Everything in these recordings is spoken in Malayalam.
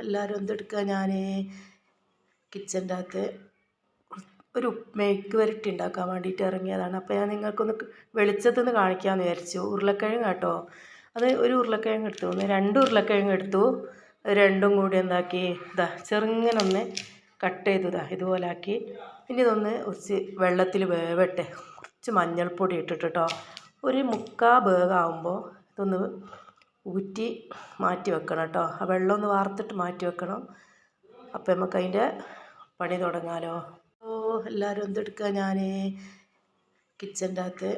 എല്ലാവരും എന്തെടുക്കുക ഞാൻ കിച്ചന്റെ അകത്ത് ഒരു മെഴുക്ക് വരട്ടി ഉണ്ടാക്കാൻ വേണ്ടിയിട്ട് ഇറങ്ങിയതാണ്. അപ്പോൾ ഞാൻ നിങ്ങൾക്കൊന്ന് വെളിച്ചത്തിൽ നിന്ന് കാണിക്കാമെന്ന് വിചാരിച്ചു. ഉരുളക്കിഴങ്ങ് കേട്ടോ അത് ഒരു ഉരുളക്കിഴങ്ങ് എടുത്തു. ഒന്ന് രണ്ട് ഉരുളക്കിഴങ്ങ് എടുത്തു. രണ്ടും കൂടി എന്താക്കി ഇതാ ചെറുങ്ങനൊന്ന് കട്ട് ചെയ്തു ഇതാ ഇതുപോലെ ആക്കി ഇനി ഇതൊന്ന് കുറച്ച് വെള്ളത്തിൽ വേവട്ടെ കുറച്ച് മഞ്ഞൾപ്പൊടി ഇട്ടിട്ട് കേട്ടോ ഒരു മുക്കാ വേഗമാകുമ്പോൾ ഇതൊന്ന് ഊറ്റി മാറ്റി വെക്കണം കേട്ടോ. ആ വെള്ളം ഒന്ന് വാർത്തിട്ട് മാറ്റി വെക്കണം. അപ്പം നമുക്ക് അതിന്റെ പണി തുടങ്ങാലോ. ഓ എല്ലാവരും എന്തെടുക്കുക ഞാൻ കിച്ചന്റെ അകത്ത്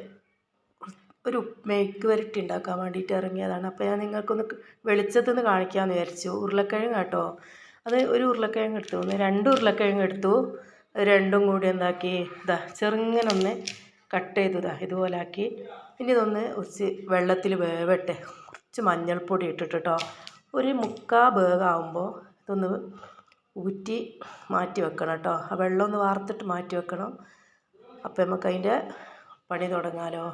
ഒരു മെഴുക്ക് വരട്ടി ഉണ്ടാക്കാൻ വേണ്ടിയിട്ട് ഇറങ്ങിയതാണ്. അപ്പോൾ ഞാൻ നിങ്ങൾക്കൊന്ന് വെളിച്ചത്തിൽ കാണിക്കാമെന്ന് വിചാരിച്ചു. ഉരുളക്കിഴങ്ങ് കേട്ടോ. അത് ഒരു ഉരുളക്കിഴങ്ങ് എടുത്തു. രണ്ട് ഉരുളക്കിഴങ്ങ് എടുത്തു. രണ്ടും കൂടി എന്താക്കി? ഇതാ ചെറുങ്ങനെ ഒന്ന് കട്ട് ചെയ്തു. ഇതാ ഇതുപോലെ ആക്കി. ഇനി ഇതൊന്ന് ഉച്ച വെള്ളത്തിൽ വേവട്ടെ. കുറച്ച് മഞ്ഞൾപ്പൊടി ഇട്ടിട്ട് കേട്ടോ ഒരു മുക്കാ വേഗമാകുമ്പോൾ ഇതൊന്ന് ഊറ്റി മാറ്റി വെക്കണം കേട്ടോ ആ വെള്ളം ഒന്ന് വാർത്തിട്ട് മാറ്റി വെക്കണം. അപ്പോൾ നമുക്ക് അതിന്റെ പണി തുടങ്ങാലോ.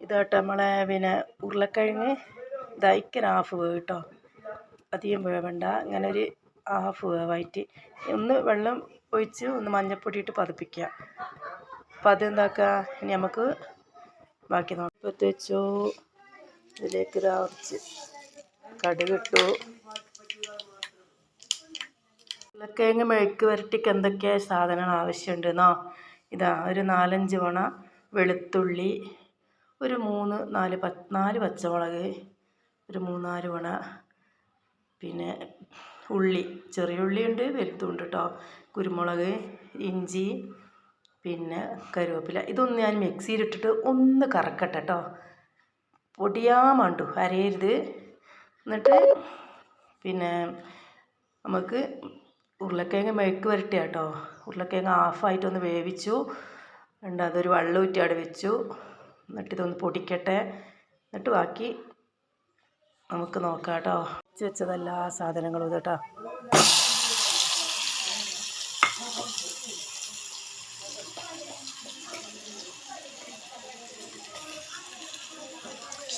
ഇതാട്ടോ നമ്മളെ പിന്നെ ഉരുളക്കിഴങ്ങ്. ഇതായിക്കൊരു ഹാഫ് വേവ് കേട്ടോ അധികം വേവണ്ട. ഇങ്ങനെ ഒരു ഹാഫ് വേവായിട്ട് ഒന്ന് വെള്ളം ഒഴിച്ച് ഒന്ന് മഞ്ഞൾപ്പൊടി ഇട്ട് പതിപ്പിക്കുക അപ്പം അതെന്താക്കുക ഇനി നമുക്ക് ബാക്കി നോക്കാം. വെച്ചു ഇതിലേക്ക് ഇതാ കുറച്ച് കടുകിട്ടു. ഉരുളക്കിഴങ്ങ് മെഴുക്ക് വരട്ടിക്ക് എന്തൊക്കെ സാധനങ്ങൾ ആവശ്യമുണ്ടെന്നോ? ഇതാ ഒരു നാലഞ്ച് വണ വെളുത്തുള്ളി ഒരു മൂന്ന് നാല് പ നാല് പച്ചമുളക് ഒരു മൂന്നാൽ വണ പിന്നെ ഉള്ളി ചെറിയ ഉള്ളിയുണ്ട് വലുതുണ്ട് കേട്ടോ കുരുമുളക് ഇഞ്ചി പിന്നെ കരുവേപ്പില. ഇതൊന്ന് ഞാൻ മിക്സിയിലിട്ടിട്ട് ഒന്ന് കറക്കട്ടെ കേട്ടോ പൊടിയാൻ വേണ്ടു അരയരുത്. എന്നിട്ട് പിന്നെ നമുക്ക് ഉരുളക്കിഴങ്ങ് മെഴുക്ക് വരട്ടെ കേട്ടോ ഉരുളക്കിഴങ്ങ് ഹാഫായിട്ടൊന്ന് വേവിച്ചു. ഉണ്ട് അതൊരു വെള്ളം ഊറ്റി അവിടെ വെച്ചു. എന്നിട്ട് ഇതൊന്ന് പൊടിക്കട്ടെ. എന്നിട്ട് ബാക്കി നമുക്ക് നോക്കാം കേട്ടോ വെച്ച് വെച്ചതെല്ലാ സാധനങ്ങളും ഇത് കേട്ടോ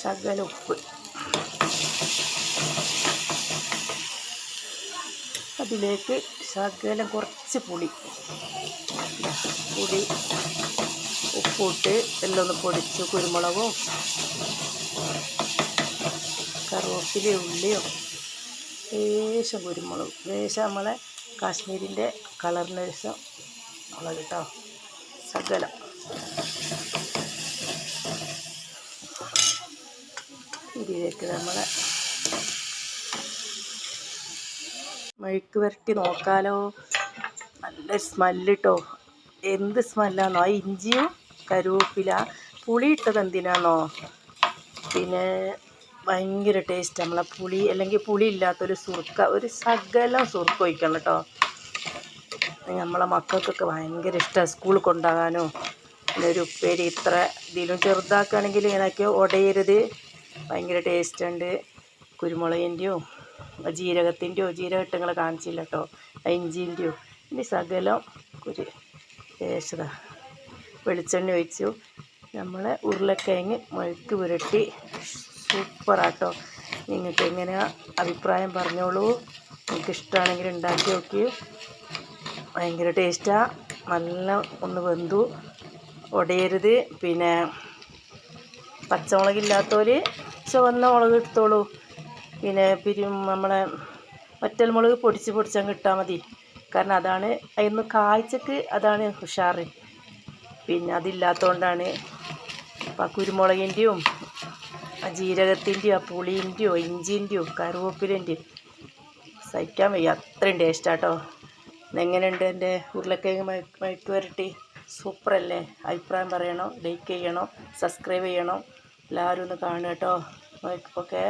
ശകല ഉപ്പ് അതിലേക്ക് ശകലം കുറച്ച് പുളി. പുളി ഉപ്പിട്ട് എല്ലാം ഒന്ന് പൊടിച്ച് കുരുമുളകും കറുവപ്പിലെ ഉള്ളിയും ലേശം കുരുമുളകും. ലേശം നമ്മളെ കാശ്മീരിന്റെ കളറിന് ലേശം മുളക് കേട്ടോ ശകലം. ഇതിലേക്ക് നമ്മൾ മെഴുക്ക് വരട്ടി നോക്കാലോ. നല്ല സ്മെല്ല് കേട്ടോ എന്ത് സ്മെല്ലാണോ ആ ഇഞ്ചിയും കരുവേപ്പില. പുളി ഇട്ടത് എന്തിനാണോ പിന്നെ ഭയങ്കര ടേസ്റ്റ് നമ്മളെ പുളി അല്ലെങ്കിൽ പുളി ഇല്ലാത്തൊരു സുർക്ക. ഒരു സകലം സുർക്ക ഒഴിക്കണം കേട്ടോ. നമ്മളെ മക്കൾക്കൊക്കെ ഭയങ്കര ഇഷ്ടമാണ് സ്കൂളിൽ കൊണ്ടുപോകാനോ. ഒരു ഉപ്പേരി ഇത്ര. ഇതിലും ചെറുതാക്കുകയാണെങ്കിൽ ഇങ്ങനെയൊക്കെ ഉടയരുത്. ഭയങ്കര ടേസ്റ്റ് ഉണ്ട്. കുരുമുളകിന്റെയോ ജീരകത്തിന്റെയോ ജീരകട്ടങ്ങൾ കാണിച്ചില്ല കേട്ടോ ഇഞ്ചിന്റെയോ ഇനി സകലം കുരു ലേശത വെളിച്ചെണ്ണ ഒഴിച്ചു. നമ്മൾ ഉരുളക്കിഴങ്ങ് മുഴുക്ക് പുരട്ടി. സൂപ്പറാട്ടോ നിങ്ങൾക്ക് എങ്ങനെയാ അഭിപ്രായം പറഞ്ഞോളൂ. നിങ്ങൾക്ക് ഇഷ്ടമാണെങ്കിൽ ഉണ്ടാക്കി നോക്കി. ഭയങ്കര ടേസ്റ്റാണ് നല്ല ഒന്ന് വെന്തു. ഉടയരുത് പിന്നെ പച്ചമുളകില്ലാത്തവർ ചുവന്ന മുളക് എടുത്തോളൂ പിന്നെ പിരും നമ്മളെ ഒറ്റൽ മുളക് പൊടിച്ച് പൊടിച്ചങ്ങ് ഇട്ടാൽ മതി. കാരണം അതാണ് അതിന്ന് കാഴ്ചക്ക് അതാണ് ഉഷാറ്. പിന്നെ അതില്ലാത്തതുകൊണ്ടാണ് അപ്പം കുരുമുളകിന്റെയും ജീരകത്തിന്റെയും ആ പുളിന്റെയോ ഇഞ്ചിന്റെയോ കറിവേപ്പിലിന്റെയും സഹിക്കാൻ വയ്യ. അത്രയും ടേസ്റ്റാട്ടോ എങ്ങനെയുണ്ട് എന്റെ ഉരുളക്കിഴങ്ങ് മയക്കു വരട്ടി സൂപ്പറല്ലേ? അഭിപ്രായം പറയണോ ലൈക്ക് ചെയ്യണോ സബ്സ്ക്രൈബ് ചെയ്യണം. എല്ലാവരും ഒന്ന് കാണുക കേട്ടോ. ഓക്കെ.